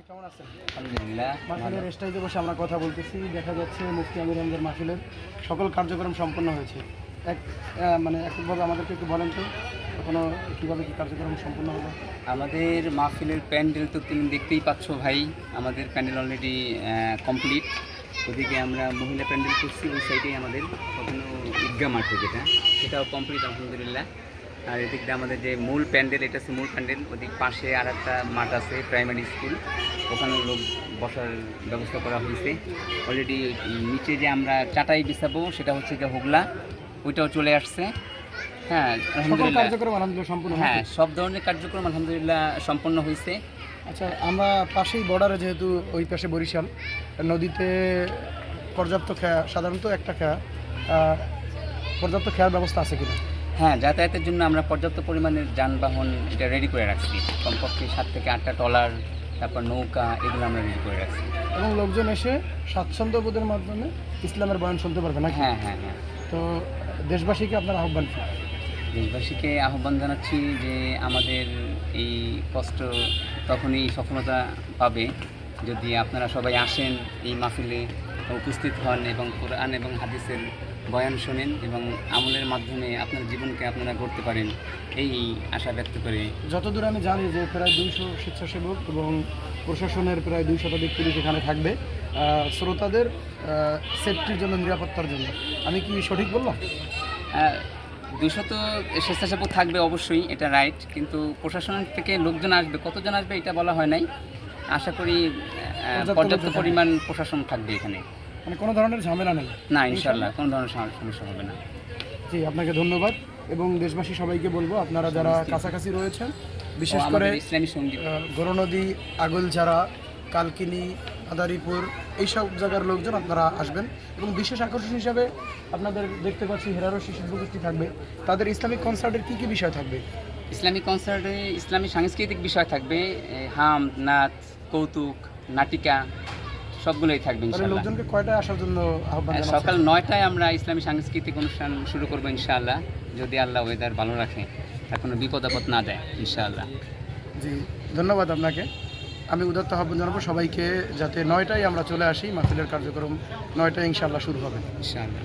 ভাই কেমন আছেন? আলহামদুলিল্লাহ মাহফিলের স্টেজে বসে আমরা কথা বলতেছি। দেখা যাচ্ছে মুফতি আমির হামদের মাহফিলের সকল কার্যক্রম সম্পন্ন হয়েছে। এক মানে এককভাবে আমাদেরকে একটু বলেন তো কোনো কীভাবে কী কার্যক্রম সম্পন্ন হলো? আমাদের মাহফিলের প্যান্ডেল তো তুমি দেখতেই পাচ্ছ ভাই আমাদের প্যান্ডেল অলরেডি কমপ্লিট ওদিকে আমরা মহিলা প্যান্ডেল করছি ওই সাইডেই আমাদের কখনো ঈদগা মাঠে যেটা সেটাও কমপ্লিট আলহামদুলিল্লাহ। আর এদিক দিয়ে আমাদের যে মূল প্যান্ডেল এটা হচ্ছে মূল প্যান্ডেল। ওদিক পাশে আর একটা মাঠ আছে প্রাইমারি স্কুল। ওখানেও লোক বসার ব্যবস্থা করা হয়েছে। অলরেডি নিচে যে আমরা চাটাই বিছাবো সেটা হচ্ছে যে হোগলা। ওইটাও চলে আসছে। হ্যাঁ আলহামদুলিল্লাহ। হ্যাঁ সব ধরনের কার্যক্রম আলহামদুলিল্লাহ সম্পন্ন হয়েছে। আচ্ছা আমরা পাশেই বর্ডারে যেহেতু ওই পাশে বরিশাল নদীতে পর্যাপ্ত খেয়া সাধারণত একটা খেয়া পর্যাপ্ত খেয়ার ব্যবস্থা আছে কিনা? হ্যাঁ যাতায়াতের জন্য আমরা পর্যাপ্ত পরিমাণের যানবাহন এটা রেডি করে রাখছি। কমপক্ষে সাত থেকে আটটা ট্রলার তারপর নৌকা এগুলো আমরা রেডি করে রাখছি। এবং লোকজন এসে স্বাচ্ছন্দ্যবোধের মাধ্যমে ইসলামের বয়ান শুনতে পারবে না হ্যাঁ হ্যাঁ হ্যাঁ। তো দেশবাসীকে আপনার আহ্বান কি? দেশবাসীকে আহ্বান জানাচ্ছি যে আমাদের এই কষ্ট তখনই সফলতা পাবে যদি আপনারা সবাই আসেন এই মাহফিলে। উপস্থিত হন এবং কোরআন এবং হাদিসের বয়ান শোনেন এবং আমলের মাধ্যমে আপনার জীবনকে আপনারা গড়তে পারেন। এই আশা ব্যক্ত করে। যতদূর আমি জানি যে প্রায় দুইশো স্বেচ্ছাসেবক এবং প্রশাসনের প্রায় দুই শতাধিক পুলিশ এখানে থাকবে শ্রোতাদের সেফটির জন্য নিরাপত্তার জন্য। আমি কি সঠিক বললাম? দুশো তো স্বেচ্ছাসেবক থাকবে অবশ্যই এটা রাইট কিন্তু প্রশাসন থেকে লোকজন আসবে কতজন আসবে এটা বলা হয় নাই। আশা করি পর্যাপ্ত পরিমাণ প্রশাসন থাকবে এখানে। মানে কোনো ধরনের ঝামেলা নেই? না ইনশাল্লাহ কোনো ধরনের সমস্যা হবে না। জি আপনাকে ধন্যবাদ এবং দেশবাসী সবাইকে বলব আপনারা যারা কাছাকাছি রয়েছেন বিশেষ করে আমাদের ইসলামী সংগীত গরনদী আগলঝাড়া কালকিনি আদারিপুর এইসব জায়গার লোকজন আপনারা আসবেন এবং বিশেষ আকর্ষণ হিসাবে আপনাদের দেখতে পাচ্ছি হেরারো শিশু গোষ্ঠী থাকবে। তাদের ইসলামিক কনসার্টের কী কী বিষয় থাকবে? ইসলামিক কনসার্টে ইসলামী সাংস্কৃতিক বিষয় থাকবে হাম নাচ কৌতুক নাটিকা সবগুলোই থাকবে লোকজনকে কয়টায় আসার জন্য আহ্বান হ্যাঁ, সকাল নয়টায় আমরা ইসলামী সাংস্কৃতিক অনুষ্ঠান শুরু করব ইনশাআল্লাহ যদি আল্লাহ ওয়েদার ভালো রাখে আর কোনো বিপদ আপদ না দেয় ইনশাআল্লাহ। জি ধন্যবাদ আপনাকে। আমি উদাত্ত আহ্বান জানাব সবাইকে যাতে নয়টায় আমরা চলে আসি মাহফিলের কার্যক্রম নয়টায় ইনশাআল্লাহ শুরু হবে। ইনশাআল্লাহ।